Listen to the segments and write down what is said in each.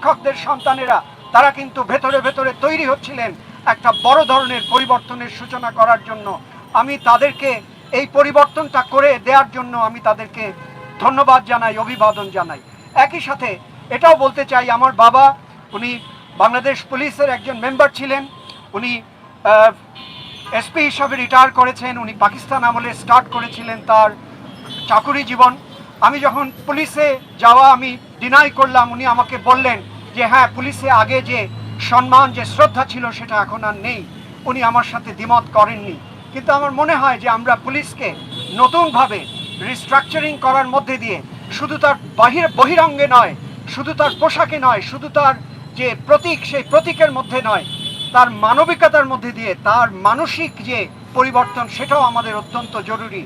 শিক্ষকদের সন্তানেরা, তারা কিন্তু ভেতরে ভেতরে তৈরি হচ্ছিলেন একটা বড় ধরনের পরিবর্তনের সূচনা করার জন্য। আমি তাদেরকে এই পরিবর্তনটা করে দেওয়ার জন্য আমি তাদেরকে ধন্যবাদ জানাই, অভিবাদন জানাই। একই সাথে এটাও বলতে চাই, আমার বাবা, উনি বাংলাদেশ পুলিশের একজন মেম্বার ছিলেন। উনি এসপি হিসাবে রিটায়ার করেছেন, উনি পাকিস্তান আমলে স্টার্ট করেছিলেন তার চাকুরি জীবন। আমি যখন পুলিশে যাওয়া, আমি ডিনাই করলাম, উনি আমাকে বললেন যে হ্যাঁ পুলিশে আগে যে সম্মান, যে শ্রদ্ধা ছিল, সেটা এখন আর নেই। উনি আমার সাথে দ্বিমত করেননি। কিন্তু আমার মনে হয় যে, আমরা পুলিশকে নতুনভাবে রিস্ট্রাকচারিং করার মধ্যে দিয়ে শুধু তার বাহির, বহিরঙ্গে নয়, শুধু তার পোশাকে নয়, শুধু তার যে প্রতীক, সেই প্রতীকের মধ্যে নয়, তার মানবিকতার মধ্যে দিয়ে, তার মানসিক যে পরিবর্তন, সেটাও আমাদের অত্যন্ত জরুরি।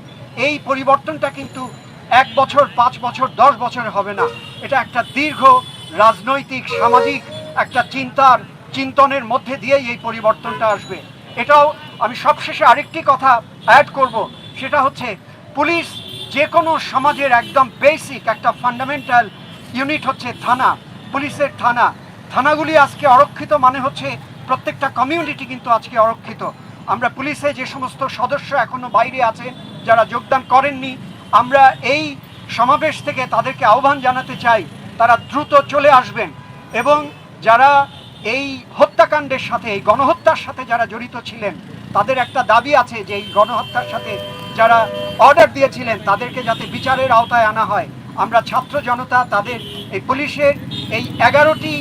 এই পরিবর্তনটা কিন্তু এক বছর, পাঁচ বছর, দশ বছর হবে না। এটা একটা দীর্ঘ রাজনৈতিক, সামাজিক একটা চিন্তার, চিন্তনের মধ্যে দিয়েই এই পরিবর্তনটা আসবে। এটাও আমি সবশেষে আরেকটি কথা অ্যাড করব, সেটা হচ্ছে পুলিশ যে কোনো সমাজের একদম বেসিক একটা ফান্ডামেন্টাল ইউনিট হচ্ছে থানা, পুলিশের থানা। থানাগুলি আজকে অরক্ষিত মানে হচ্ছে প্রত্যেকটা কমিউনিটি কিন্তু আজকে অরক্ষিত। আমরা পুলিশে যে সমস্ত সদস্য এখনও বাইরে আছে যারা যোগদান করেননি আমরা এই সমাবেশ থেকে তাদেরকে আহ্বান জানাতে চাই, তারা দ্রুত চলে আসবেন এবং যারা এই হত্যাকাণ্ডের সাথে, এই গণহত্যার সাথে যারা জড়িত ছিলেন, তাদের একটা দাবি আছে যে এই গণহত্যার সাথে যারা অর্ডার দিয়েছিলেন, তাদেরকে যাতে বিচারের আওতায় আনা হয়। আমরা ছাত্র জনতা, তাদের, এই পুলিশের এই এগারোটি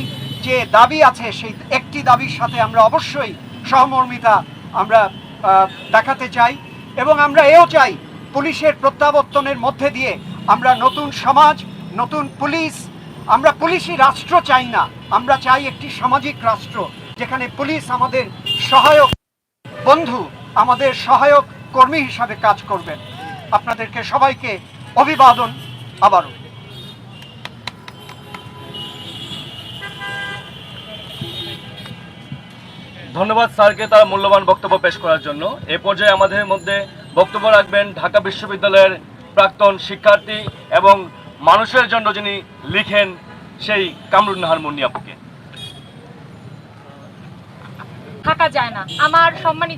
যে দাবি আছে, সেই একটি দাবির সাথে আমরা অবশ্যই সহমর্মিতা আমরা দেখাতে চাই এবং আমরা এও চাই পুলিশের প্রত্যাবর্তনের মধ্যে দিয়ে আমরা নতুন সমাজ, নতুন পুলিশ, আমরা পুলিশি রাষ্ট্র চাই না, আমরা চাই একটি সামাজিক রাষ্ট্র যেখানে পুলিশ আমাদের সহায়ক বন্ধু, আমাদের সহায়ক কর্মী হিসাবে কাজ করবেন। আপনাদেরকে সবাইকে অভিবাদন আবারও। ধন্যবাদ স্যারকে তার মূল্যবান বক্তব্য পেশ করার জন্য। এ পর্যায়ে আমাদের মধ্যে বক্তব্য রাখবেন ঢাকা বিশ্ববিদ্যালয়ের প্রাক্তন শিক্ষার্থী এবং মানুষের জন্য যিনি লিখেন সেই কামরুন নাহার মুন্নিয়াপুকে থাকা যায় না। আমার সম্মানিত